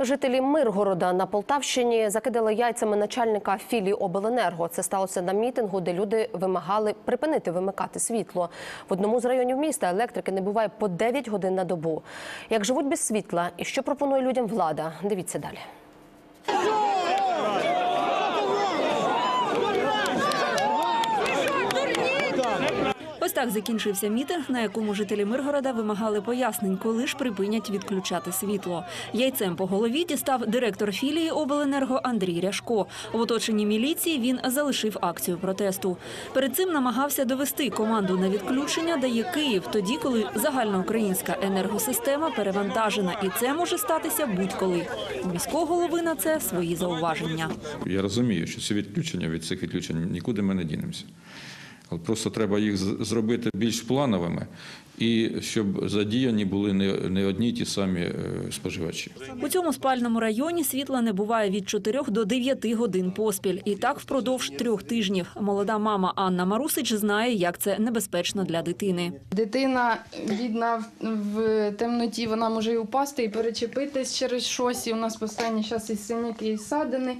Жителі Миргорода на Полтавщині закидали яйцями начальника філії обленерго. Це сталося на мітингу, де люди вимагали припинити вимикати світло. В одному з районів міста електрики не буває по 9 годин на добу. Як живуть без світла і що пропонує людям влада? Дивіться далі. Ось так закінчився мітинг, на якому жителі Миргорода вимагали пояснень, коли ж припинять відключати світло. Яйцем по голові дістав директор філії обленерго Андрій Ряшко. В оточенні міліції він залишив акцію протесту. Перед цим намагався довести команду на відключення, дає Київ тоді, коли загальноукраїнська енергосистема перевантажена, і це може статися будь-коли. У міського голови на це свої зауваження. Я розумію, що ці відключення від цих відключень нікуди ми не дінемося. Але просто треба їх з- зробити більш плановими і щоб задіяні були не, не одні ті самі е, споживачі. У цьому спальному районі світла не буває від 4 до 9 годин поспіль. І так впродовж трьох тижнів. Молода мама Анна Марусич знає, як це небезпечно для дитини. Дитина бідна в- в темноті, вона може і упасти, і перечепитись через щось. І у нас постійно зараз і синяки, і садини.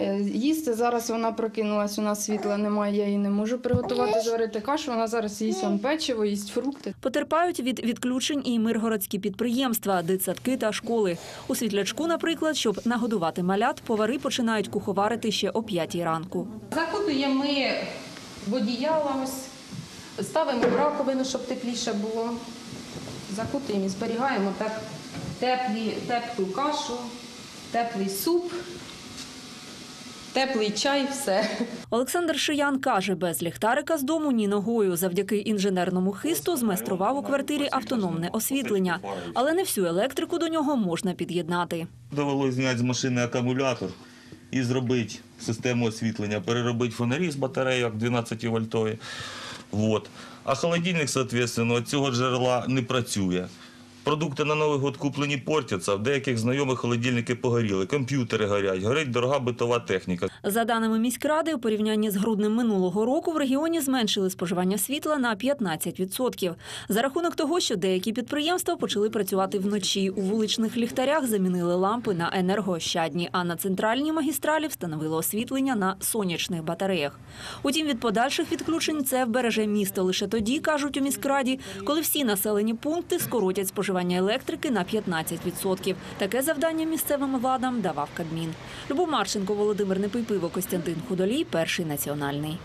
Е, Їсти зараз вона прокинулась, у нас світла немає, я їй не можу приготувати, зварити кашу. Вона зараз їсть он печиво, їсть фрукти. Потерпають від відключень і миргородські підприємства, дитсадки та школи. У світлячку, наприклад, щоб нагодувати малят, повари починають куховарити ще о 5 ранку. Закутуємо ми в одіяла ось, ставимо в раковину, щоб тепліше було. Закутуємо і зберігаємо так теплі, теплу кашу, теплий суп, теплий чай, все. Олександр Шиян каже, без ліхтарика з дому ні ногою. Завдяки інженерному хисту змайстрував у квартирі автономне освітлення. Але не всю електрику до нього можна під'єднати. Довелося зняти з машини акумулятор і зробити систему освітлення, переробити фонарі з батарейок 12 вольтові. Вот. А холодильник, соответственно, від цього джерела не працює. Продукти на Новий год куплені портяться, в деяких знайомих холодильники погоріли, комп'ютери горять, горить дорога битова техніка. За даними міськради, у порівнянні з груднем минулого року в регіоні зменшили споживання світла на 15%. За рахунок того, що деякі підприємства почали працювати вночі. У вуличних ліхтарях замінили лампи на енергоощадні, а на центральній магістралі встановили освітлення на сонячних батареях. Утім, від подальших відключень це вбереже місто лише тоді, кажуть у міськраді, коли всі населені пункти скоротять споживання електрики на 15%. Таке завдання місцевим владам давав Кабмін. Любов Марченко, Володимир Непийпиво, Костянтин Худолій, перший національний.